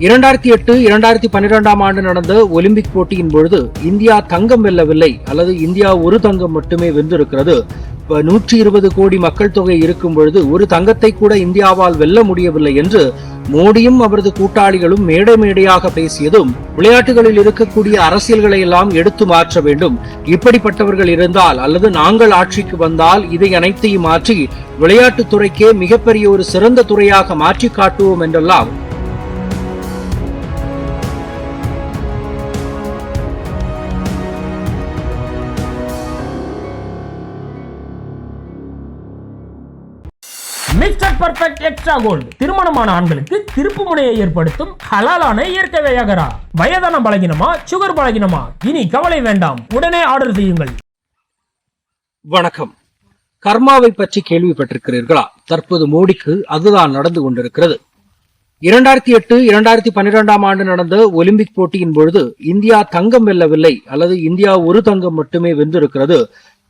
இரண்டாயிரத்தி எட்டு இரண்டாயிரத்தி பன்னிரெண்டாம் ஆண்டு நடந்த ஒலிம்பிக் போட்டியின் பொழுது இந்தியா தங்கம் வெல்லவில்லை அல்லது இந்தியா ஒரு தங்கம் மட்டுமே வென்றிருக்கிறது. நூற்றி இருபது கோடி மக்கள் தொகை இருக்கும் பொழுது ஒரு தங்கத்தை கூட இந்தியாவால் வெல்ல முடியவில்லை என்று மோடியும் அவரது கூட்டாளிகளும் மேடை மேடையாக பேசியதும் விளையாட்டுகளில் இருக்கக்கூடிய அரசியல்களை எல்லாம் எடுத்து மாற்ற வேண்டும். இப்படிப்பட்டவர்கள் இருந்தால் அல்லது நாங்கள் ஆட்சிக்கு வந்தால் இதை அனைத்தையும் மாற்றி விளையாட்டுத் துறைக்கே மிகப்பெரிய ஒரு சிறந்த துறையாக மாற்றி காட்டுவோம் என்றெல்லாம் மிஸ்டர் பர்ஃபெக்ட் எக்ஸ்ட்ரா கோல்டு திருமணமான ஆண்களுக்கு திருப்பு முனையை ஏற்படுத்தும் ஹலாலான இயற்கை வியாகரா. வயதான பலகினமா சுகர் பலகினமா? இனி கவலை வேண்டாம். உடனே ஆர்டர் செய்யுங்கள். வணக்கம். கர்மாவை பற்றி கேள்விப்பட்டிருக்கிறீர்களா? தற்போது மோடிக்கு அதுதான் நடந்து கொண்டிருக்கிறது. இரண்டாயிரத்தி எட்டு இரண்டாயிரத்தி பன்னிரெண்டாம் ஆண்டு நடந்த ஒலிம்பிக் போட்டியின் பொழுது இந்தியா தங்கம் வெல்லவில்லை அல்லது இந்தியா ஒரு தங்கம் மட்டுமே வென்றிருக்கிறது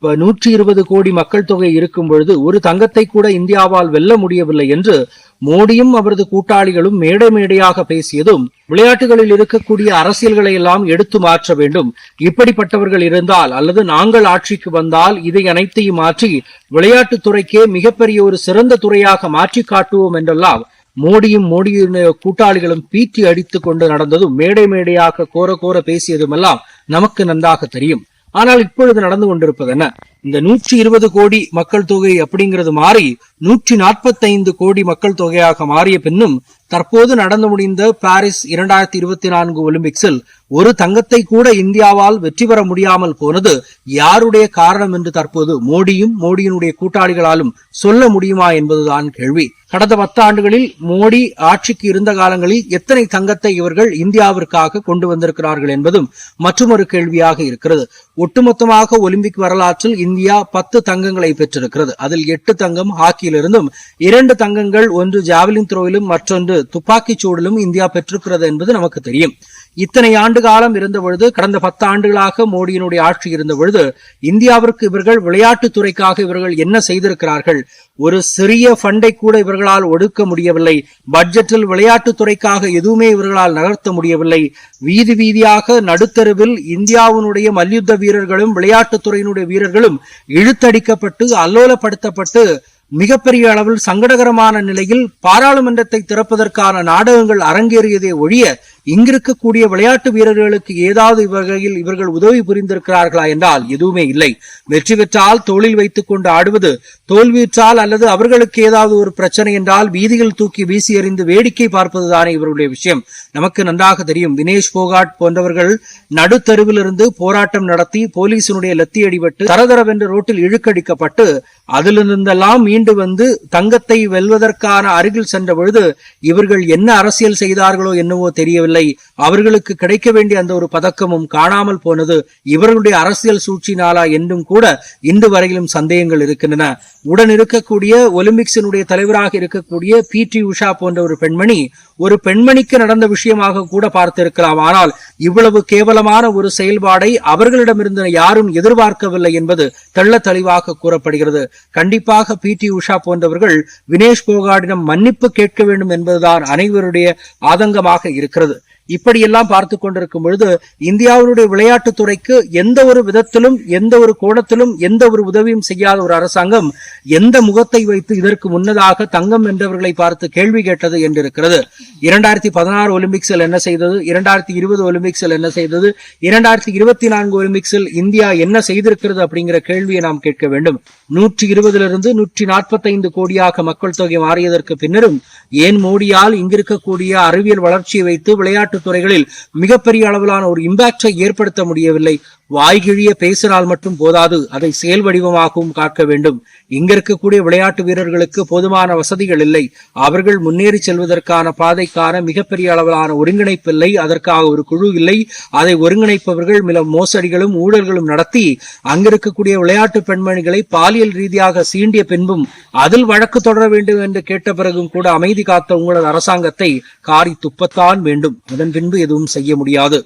நூற்றி இருபது கோடி மக்கள் தொகை இருக்கும் பொழுது ஒரு தங்கத்தை கூட இந்தியாவால் வெல்ல முடியவில்லை என்று மோடியும் அவரது கூட்டாளிகளும் மேடை மேடையாக பேசியதும் விளையாட்டுகளில் இருக்கக்கூடிய அரசியல்களை எல்லாம் எடுத்து மாற்ற வேண்டும். இப்படிப்பட்டவர்கள் இருந்தால் அல்லது நாங்கள் ஆட்சிக்கு வந்தால் இதை அனைத்தையும் மாற்றி விளையாட்டுத் துறைக்கே மிகப்பெரிய ஒரு சிறந்த துறையாக மாற்றி காட்டுவோம் என்றெல்லாம் மோடியும் மோடியின் கூட்டாளிகளும் பீட்டி அடித்துக் கொண்டு நடந்ததும் மேடை மேடையாக கோர கோர பேசியதுமெல்லாம் நமக்கு நன்றாக தெரியும். ஆனால் இப்பொழுது நடந்து கொண்டிருப்பது என்ன? இந்த நூற்றி இருபது கோடி மக்கள் தொகை அப்படிங்கிறது மாறி நூற்றி நாற்பத்தைந்து கோடி மக்கள் தொகையாக மாறிய பின்னும் தற்போது நடந்து முடிந்த பாரிஸ் இரண்டாயிரத்தி இருபத்தி நான்கு ஒலிம்பிக்ஸில் ஒரு தங்கத்தை கூட இந்தியாவால் வெற்றி பெற முடியாமல் போனது யாருடைய காரணம் என்று தற்போது மோடியும் மோடியினுடைய கூட்டாளிகளாலும் சொல்ல முடியுமா என்பதுதான் கேள்வி. கடந்த பத்து ஆண்டுகளில் மோடி ஆட்சிக்கு இருந்த காலங்களில் எத்தனை தங்கத்தை இவர்கள் இந்தியாவிற்காக கொண்டு வந்திருக்கிறார்கள் என்பதும் மற்றொரு கேள்வியாக இருக்கிறது. ஒட்டுமொத்தமாக ஒலிம்பிக் வரலாற்றில் இந்தியா பத்து தங்கங்களை பெற்றிருக்கிறது. அதில் எட்டு தங்கம் ஹாக்கியிலிருந்தும் இரண்டு தங்கங்கள் ஒன்று ஜாவலின் த்ரோவிலும் மற்றொன்று துப்பாக்கிச் சூடிலும் இந்தியா பெற்றிருக்கிறது என்பது நமக்கு தெரியும். இத்தனை ஆண்டு காலம் இருந்த பொழுது கடந்த பத்து ஆண்டுகளாக மோடியினுடைய ஆட்சி இருந்த பொழுது இந்தியாவிற்கு இவர்கள் விளையாட்டுத் துறைக்காக இவர்கள் என்ன செய்திருக்கிறார்கள்? ஒரு சிறிய ஃபண்டை கூட இவர்களால் ஒடுக்க முடியவில்லை. பட்ஜெட்டில் விளையாட்டுத் துறைக்காக எதுவுமே இவர்களால் நகர்த்த முடியவில்லை. வீதி வீதியாக நடுத்தருவில் இந்தியாவினுடைய மல்யுத்த வீரர்களும் விளையாட்டுத் துறையினுடைய வீரர்களும் இழுத்தடிக்கப்பட்டு அல்லோலப்படுத்தப்பட்டு மிகப்பெரிய அளவில் சங்கடகரமான நிலையில் பாராளுமன்றத்தை திறப்பதற்கான நாடகங்கள் அரங்கேறியதே ஒழிய இங்கிருக்கக்கூடிய விளையாட்டு வீரர்களுக்கு ஏதாவது இவர்களில் இவர்கள் உதவி புரிந்திருக்கிறார்களா என்றால் எதுவுமே இல்லை. வெற்றி பெற்றால் தோளில் வைத்துக் கொண்டு ஆடுவது தோல்வியுற்றால் அல்லது அவர்களுக்கு ஏதாவது ஒரு பிரச்சனை என்றால் வீதியில் தூக்கி வீசி எறிந்து வேடிக்கை பார்ப்பதுதானே இவர்களுடைய விஷயம். நமக்கு நன்றாக தெரியும். வினேஷ் போகாட் போன்றவர்கள் நடுத்தருவிலிருந்து போராட்டம் நடத்தி போலீசினுடைய லத்தி அடிபட்டு தரதரவென்று ரோட்டில் இழுக்கடிக்கப்பட்டு அதிலிருந்தெல்லாம் மீண்டு வந்து தங்கத்தை வெல்வதற்கான அருகில் சென்ற பொழுது இவர்கள் என்ன அரசியல் செய்தார்களோ என்னவோ தெரியவில்லை. அவர்களுக்கு கிடைக்க வேண்டிய அந்த ஒரு பதக்கமும் காணாமல் போனது இவர்களுடைய அரசியல் சூழ்ச்சினாலா என்றும் கூட இன்று வரையிலும் சந்தேகங்கள் இருக்கின்றன. உடன் இருக்கக்கூடிய ஒலிம்பிக்ஸினுடைய தலைவராக இருக்கக்கூடிய பி டி உஷா போன்ற ஒரு பெண்மணி ஒரு பெண்மணிக்கு நடந்த விஷயமாக கூட பார்த்திருக்கலாம். ஆனால் இவ்வளவு கேவலமான ஒரு செயல்பாடை அவர்களிடமிருந்து யாரும் எதிர்பார்க்கவில்லை என்பது தெள்ள தெளிவாக கூறப்படுகிறது. கண்டிப்பாக பி டி உஷா போன்றவர்கள் வினேஷ் போகாடிடம் மன்னிப்பு கேட்க வேண்டும் என்பதுதான் அனைவருடைய ஆதங்கமாக இருக்கிறது. இப்படியெல்லாம் பார்த்து கொண்டிருக்கும் பொழுது இந்தியாவினுடைய விளையாட்டுத் துறைக்கு எந்த ஒரு விதத்திலும் எந்த ஒரு கோணத்திலும் எந்த ஒரு உதவியும் செய்யாத ஒரு அரசாங்கம் எந்த முகத்தை வைத்து இதற்கு முன்னதாக தங்கம் என்றவர்களை பார்த்து கேள்வி கேட்டது என்றிருக்கிறது. இரண்டாயிரத்தி பதினாறு ஒலிம்பிக்ஸில் என்ன செய்தது? இரண்டாயிரத்தி இருபது ஒலிம்பிக்ஸில் என்ன செய்தது? இரண்டாயிரத்தி இருபத்தி நான்கு ஒலிம்பிக்ஸில் இந்தியா என்ன செய்திருக்கிறது அப்படிங்கிற கேள்வியை நாம் கேட்க வேண்டும். நூற்றி இருபதிலிருந்து நூற்றி நாற்பத்தைந்து கோடியாக மக்கள் தொகை மாறியதற்கு பின்னரும் ஏன் மோடியால் இங்கிருக்கக்கூடிய அறிவியல் வளர்ச்சியை வைத்து விளையாட்டுத் துறைகளில் மிகப்பெரிய அளவிலான ஒரு இம்பாக்டை ஏற்படுத்த முடியவில்லை? வாய்கிழிய பேசினால் மட்டும் போதாது. அதை செயல் வடிவமாகவும் காக்க வேண்டும். இங்க இருக்கக்கூடிய விளையாட்டு வீரர்களுக்கு போதுமான வசதிகள் இல்லை. அவர்கள் முன்னேறி செல்வதற்கான பாதைக்கான மிகப்பெரிய அளவிலான ஒருங்கிணைப்பு இல்லை. அதற்காக ஒரு குழு இல்லை. அதை ஒருங்கிணைப்பவர்கள் மில மோசடிகளும் ஊழல்களும் நடத்தி அங்கிருக்கக்கூடிய விளையாட்டு பெண்மணிகளை பாலியல் ரீதியாக சீண்டிய பின்பும் அதில் வழக்கு தொடர வேண்டும் என்று கேட்ட பிறகும் கூட அமைதி காத்த உங்களது அரசாங்கத்தை காரி துப்பத்தான் வேண்டும். அதன் பின்பு எதுவும் செய்ய முடியாது.